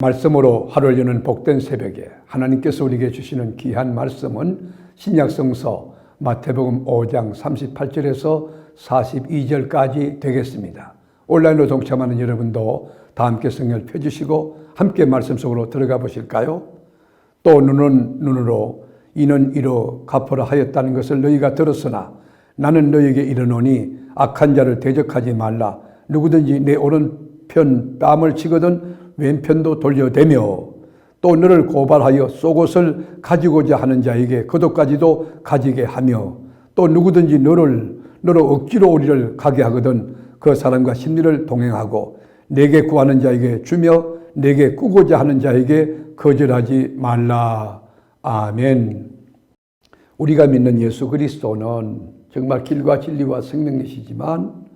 말씀으로 하루를 여는 복된 새벽에 하나님께서 우리에게 주시는 귀한 말씀은 신약성서 마태복음 5장 38절에서 42절까지 되겠습니다. 온라인으로 동참하는 여러분도 다 함께 성경을 펴주시고 함께 말씀 속으로 들어가 보실까요? 또 눈은 눈으로 이는 이로 갚으라 하였다는 것을 너희가 들었으나 나는 너희에게 이르노니 악한 자를 대적하지 말라 누구든지 내 오른편 뺨을 치거든 왼편도 돌려대며 또 너를 고발하여 속옷을 가지고자 하는 자에게 그도까지도 가지게 하며 또 누구든지 너를 너로 억지로 우리를 가게 하거든 그 사람과 심리를 동행하고 내게 구하는 자에게 주며 내게 꾸고자 하는 자에게 거절하지 말라. 아멘. 우리가 믿는 예수 그리스도는 정말 길과 진리와 생명이시지만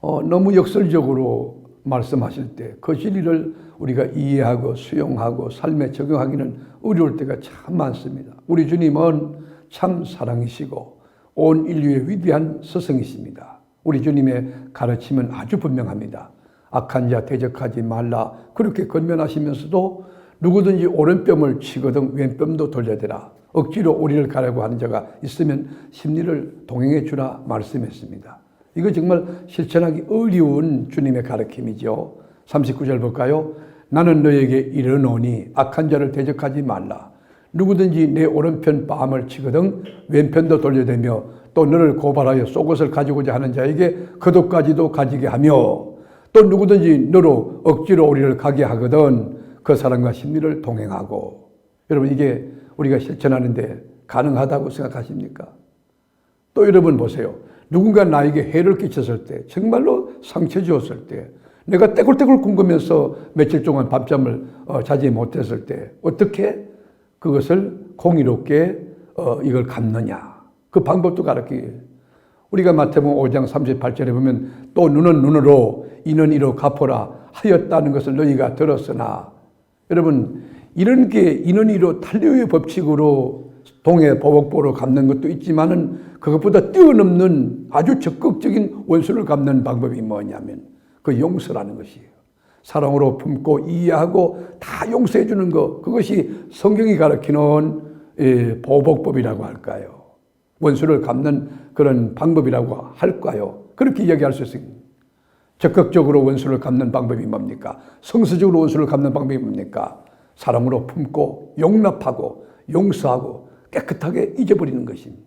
어, 너무 역설적으로 말씀하실 때 그 진리를 우리가 이해하고 수용하고 삶에 적용하기는 어려울 때가 참 많습니다. 우리 주님은 참 사랑이시고 온 인류의 위대한 스승이십니다. 우리 주님의 가르침은 아주 분명합니다. 악한 자 대적하지 말라 그렇게 건면하시면서도 누구든지 오른뺨을 치거든 왼뺨도 돌려대라. 억지로 우리를 가려고 하는 자가 있으면 심리를 동행해 주라 말씀했습니다. 이거 정말 실천하기 어려운 주님의 가르침이죠. 39절 볼까요? 나는 너에게 이르노니 악한 자를 대적하지 말라. 누구든지 내 오른편 뺨을 치거든 왼편도 돌려대며 또 너를 고발하여 속옷을 가지고자 하는 자에게 그도까지도 가지게 하며 또 누구든지 너로 억지로 우리를 가게 하거든 그 사람과 심리를 동행하고 여러분 이게 우리가 실천하는데 가능하다고 생각하십니까? 또 여러분 보세요. 누군가 나에게 해를 끼쳤을 때, 정말로 상처 주었을 때, 내가 떼굴떼굴 굶으면서 며칠 동안 밤잠을 어, 자지 못했을 때, 어떻게 그것을 공의롭게 어, 이걸 갚느냐. 그 방법도 가르치기. 우리가 마태복음 5장 38절에 보면 또 눈은 눈으로 이는 이로 갚으라 하였다는 것을 너희가 들었으나 여러분 이런 게 이는 이로 탄류의 법칙으로 동해 보복보로 갚는 것도 있지만은 그것보다 뛰어넘는 아주 적극적인 원수를 갚는 방법이 뭐냐면 그 용서라는 것이에요. 사랑으로 품고 이해하고 다 용서해 주는 것 그것이 성경이 가르치는 예, 보복법이라고 할까요? 원수를 갚는 그런 방법이라고 할까요? 그렇게 이야기할 수 있습니다. 적극적으로 원수를 갚는 방법이 뭡니까? 성수적으로 원수를 갚는 방법이 뭡니까? 사랑으로 품고 용납하고 용서하고 깨끗하게 잊어버리는 것입니다.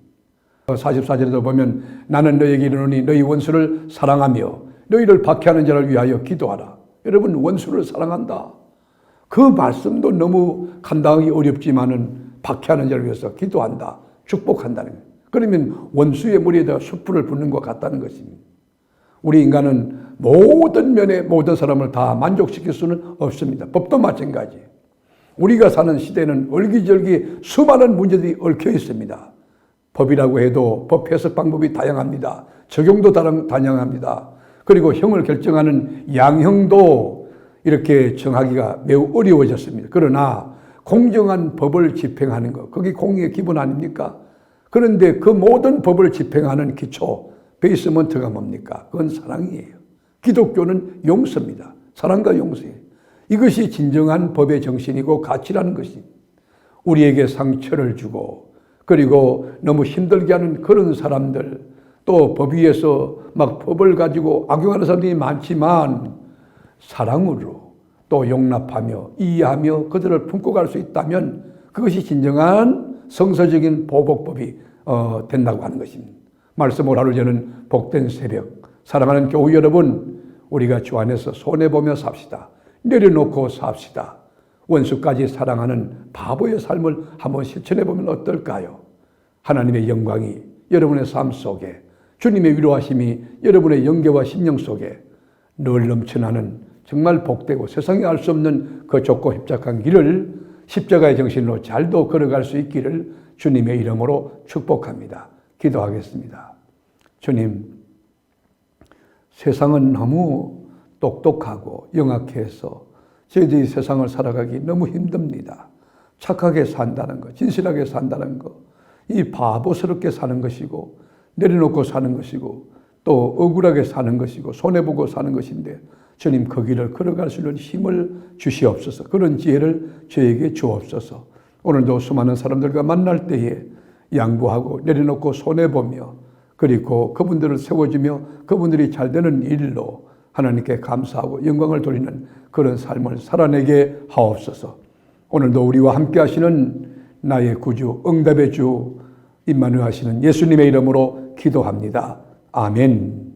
44절에도 보면 나는 너에게 이르노니 너희 원수를 사랑하며 너희를 박해하는 자를 위하여 기도하라. 여러분 원수를 사랑한다. 그 말씀도 너무 감당하기 어렵지만은 박해하는 자를 위해서 기도한다. 축복한다는 거예요. 그러면 원수의 머리에다 숯불을 붓는 것 같다는 것입니다. 우리 인간은 모든 면에 모든 사람을 다 만족시킬 수는 없습니다. 법도 마찬가지. 우리가 사는 시대는 얼기절기 수많은 문제들이 얽혀 있습니다. 법이라고 해도 법 해석 방법이 다양합니다. 적용도 다양합니다. 그리고 형을 결정하는 양형도 이렇게 정하기가 매우 어려워졌습니다. 그러나 공정한 법을 집행하는 것, 그게 공의의 기본 아닙니까? 그런데 그 모든 법을 집행하는 기초, 베이스먼트가 뭡니까? 그건 사랑이에요. 기독교는 용서입니다. 사랑과 용서예요. 이것이 진정한 법의 정신이고 가치라는 것이 우리에게 상처를 주고 그리고 너무 힘들게 하는 그런 사람들 또 법 위에서 막 법을 가지고 악용하는 사람들이 많지만 사랑으로 또 용납하며 이해하며 그들을 품고 갈 수 있다면 그것이 진정한 성서적인 보복법이 어, 된다고 하는 것입니다. 말씀을 하루 저는 복된 새벽 사랑하는 교우 여러분 우리가 주 안에서 손해보며 삽시다. 내려놓고 삽시다. 원수까지 사랑하는 바보의 삶을 한번 실천해 보면 어떨까요? 하나님의 영광이 여러분의 삶 속에 주님의 위로하심이 여러분의 영계와 심령 속에 늘 넘쳐나는 정말 복되고 세상에 알 수 없는 그 좁고 협착한 길을 십자가의 정신으로 잘도 걸어갈 수 있기를 주님의 이름으로 축복합니다. 기도하겠습니다. 주님, 세상은 너무 똑똑하고 영악해서 저희들이 세상을 살아가기 너무 힘듭니다. 착하게 산다는 것, 진실하게 산다는 것, 이 바보스럽게 사는 것이고, 내려놓고 사는 것이고, 또 억울하게 사는 것이고, 손해보고 사는 것인데, 주님 그 길을 걸어갈 수 있는 힘을 주시옵소서. 그런 지혜를 저에게 주옵소서. 오늘도 수많은 사람들과 만날 때에 양보하고 내려놓고 손해보며 그리고 그분들을 세워주며 그분들이 잘 되는 일로 하나님께 감사하고 영광을 돌리는 그런 삶을 살아내게 하옵소서. 오늘도 우리와 함께 하시는 나의 구주, 응답의 주, 임마누엘 하시는 예수님의 이름으로 기도합니다. 아멘.